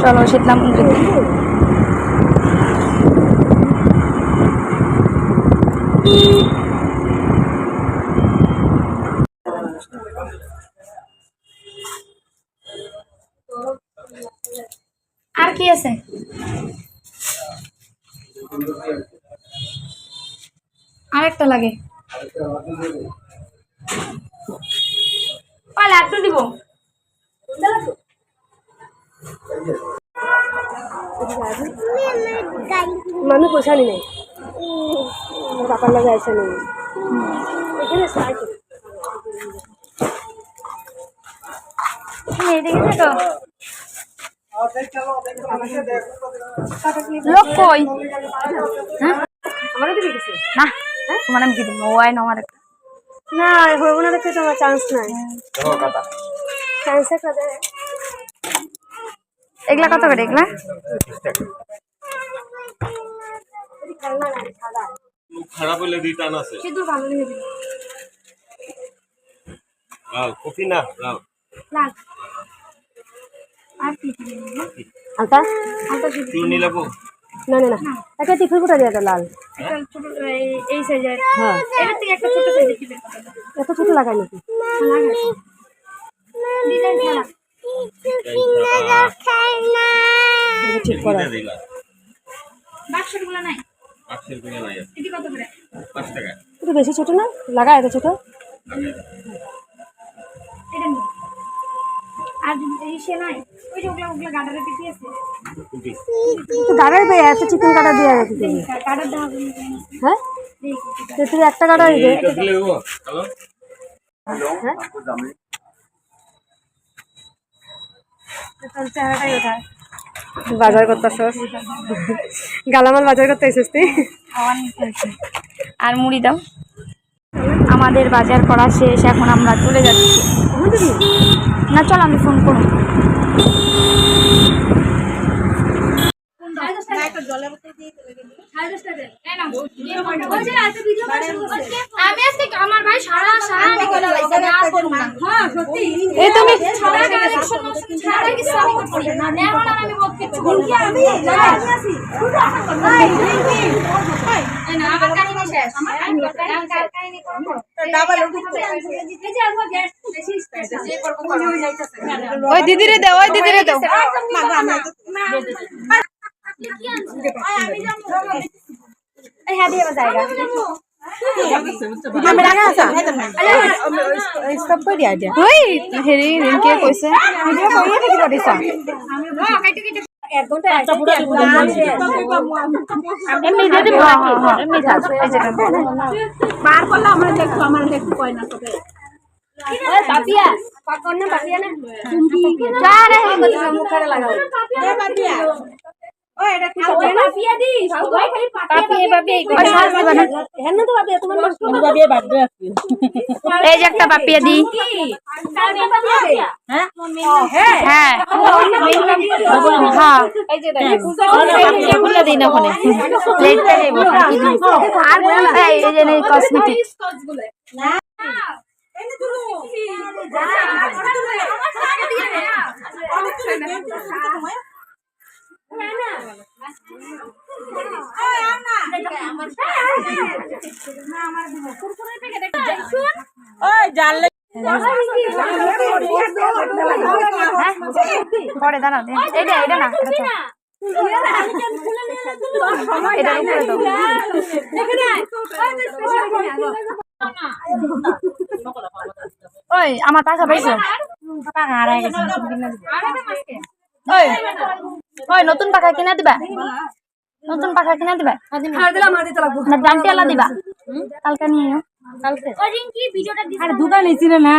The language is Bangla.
চলো শীতলা মন্দির আর কি আছে? আর একটা লাগে। পালে একটু দিব। মানুষ পয়সানি নেই? বাপার লাগে আসে নেই। এখানে সাইড এদিকে থাকো। লোক কই? হ্যাঁ? আমারও দিবি কিছু না তোমার আমি ওয়াই না। একটা। না না দেখতে তোমার চান্স নাই। চান্স একটা দেয় এগুলা কত করে এগুলা? খারাপ হলে দুই টান আছে। সিঁদুর ভালো লেগে দিল লাল কফি না লাল লাল আর কি কি আলতা? আলতা কি চুল না না না। একটা টিফিন কোটা দিয়ে একটা লাল। ছোট এই- এই সাইজের হ্যাঁ। এটার থেকে একটা ছোট সাইজের কি বের করতে হবে? এত ছোট লাগাই নাকি? ডিজাইন ঠিক করা দিলা নাই পাঁচশো নাই এটি কত করে পাঁচ টাকা একটু বেশি ছোট না? লাগা এত ছোট। এটা নিন। আর যদি সে নাই ওই যে ওগুলা ওগুলা গাডারে পিটি আছে কুটি একটু বে এত চিকেন কাটা দিয়ে রাখি গাডার দাও হ্যাঁ তুই একটা দিবে হ্যালো? হ্যাঁ? তোর চেহারাটাই ওঠা বাজার করতেছস গালামাল বাজার করতে এসেছিস তুই। আর মুড়ি দাও। আমাদের বাজার করা শেষ এখন আমরা চলে যাচ্ছি। না চল আমি ফোন করব। আমার ভাই সারা সারা হ্যাঁ সত্যি এই তুমি সারা কালেকশন সারা কিছু আমি করছি এখন আর আমি বহুত কিছু করব আমি আছি না আমার কাহিনী শেষ আমার কাহিনী কাহিনী করব ডাবল এই যে আমার ওই দিদিরে দে ওই দিদিরে দাও হ্যাঁ দিয়ে জায়গা আমি রাখা আছে। স্টপ কৰি দিয়া এতিয়া। ঐ হেৰি ৰিংকিয়ে কৈছে। ভিডিঅ' কৰিয়ে থাকিব দিছা। এক ঘণ্টা একটা পুরো এমনি দিয়ে দিব এমনি থাক এই যে বার করলে আমরা দেখো আমরা দেখো কয় না তবে বাপিয়া পাকন না বাপিয়া না? যা রে মুখে লাগাও। এ বাপিয়া। এই যে একটা বাপিয়া দি হ্যাঁ হ্যাঁ হ্যাঁ খুলে দিই না ওখানে লেটটা দেব আর এই এই যে কসমেটিক পরে দাঁড়াও দে। এইটা এটা না এটা উপরে দাও ওই আমার পাখা পাইছো হারাই গেছে। ওই ওই নতুন পাখা কিনা দিবা? নতুন পাখা কিনা দিবা? না ডান্টিয়ালা দিবা। কালকে নিয়ে কালকে। আর দোকানে ছিল না।